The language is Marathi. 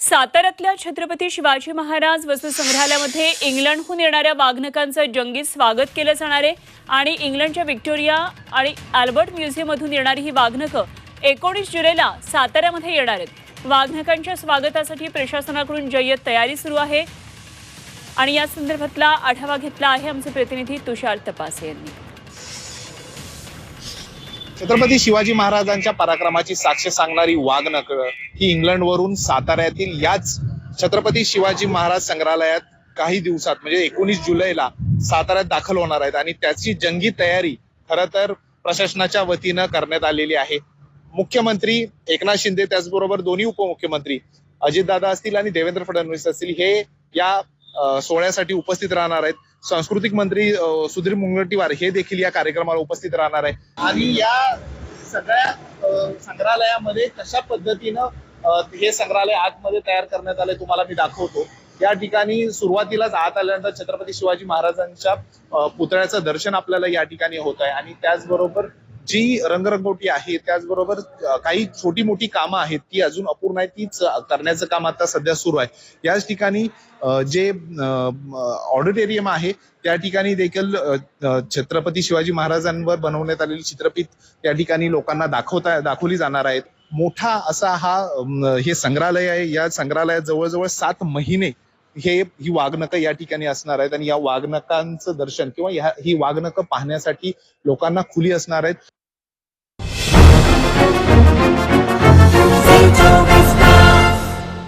साताऱ्यातल्या छत्रपती शिवाजी महाराज वस्तुसंग्रहालयामध्ये इंग्लंडहून येणाऱ्या वाघनकांचं जंगी स्वागत केलं जाणार आहे. आणि इंग्लंडच्या व्हिक्टोरिया आणि अल्बर्ट म्युझियममधून येणारी ही वाघनकं एकोणीस जुलैला साताऱ्यामध्ये येणार आहेत. वाघनकांच्या स्वागतासाठी प्रशासनाकडून जय्यत तयारी सुरू आहे. आणि या संदर्भातला आढावा घेतला आहे आमचे प्रतिनिधी तुषार तपासे यांनी. छत्रपती शिवाजी महाराजांच्या पराक्रमाची साक्ष सांगणारी वाघनक ही इंग्लंडवरून साताऱ्यातील याच छत्रपती शिवाजी महाराज संग्रहालयात काही दिवसात म्हणजे एकोणीस जुलैला साताऱ्यात दाखल होणार आहेत आणि त्याची जंगी तयारी खर तर प्रशासनाच्या वतीनं करण्यात आलेली आहे. मुख्यमंत्री एकनाथ शिंदे त्याचबरोबर दोन्ही उपमुख्यमंत्री अजितदादा असतील आणि देवेंद्र फडणवीस असतील हे या सोहळ्यासाठी उपस्थित राहणार आहेत. सांस्कृतिक मंत्री सुधीर मुनगंटीवार हे देखील या कार्यक्रमाला उपस्थित राहणार आहे आणि या सगळ्या संग्रहालयामध्ये कशा पद्धतीनं हे संग्रहालय आतमध्ये तयार करण्यात आले तुम्हाला मी दाखवतो. या ठिकाणी सुरुवातीलाच आत आल्यानंतर छत्रपती शिवाजी महाराजांच्या पुतळ्याचं दर्शन आपल्याला या ठिकाणी होत आहे. आणि त्याचबरोबर जी रंगरंगोटी आहे त्याचबरोबर काही छोटी मोठी कामं आहेत ती अजून अपूर्ण आहे तीच करण्याचं काम आता सध्या सुरू आहे. याच ठिकाणी जे ऑडिटोरियम आहे त्या ठिकाणी देखील छत्रपती शिवाजी महाराजांवर बनवण्यात आलेली चित्रपट त्या ठिकाणी लोकांना दाखवता दाखवली जाणार आहेत. मोठा असा हा हे संग्रहालय आहे. या संग्रहालयात जवळजवळ सात महिने हे ही वाघनकं या ठिकाणी असणार आहेत आणि या वाघनकांचं दर्शन किंवा या ही वाघनकं पाहण्यासाठी लोकांना खुली असणार आहेत.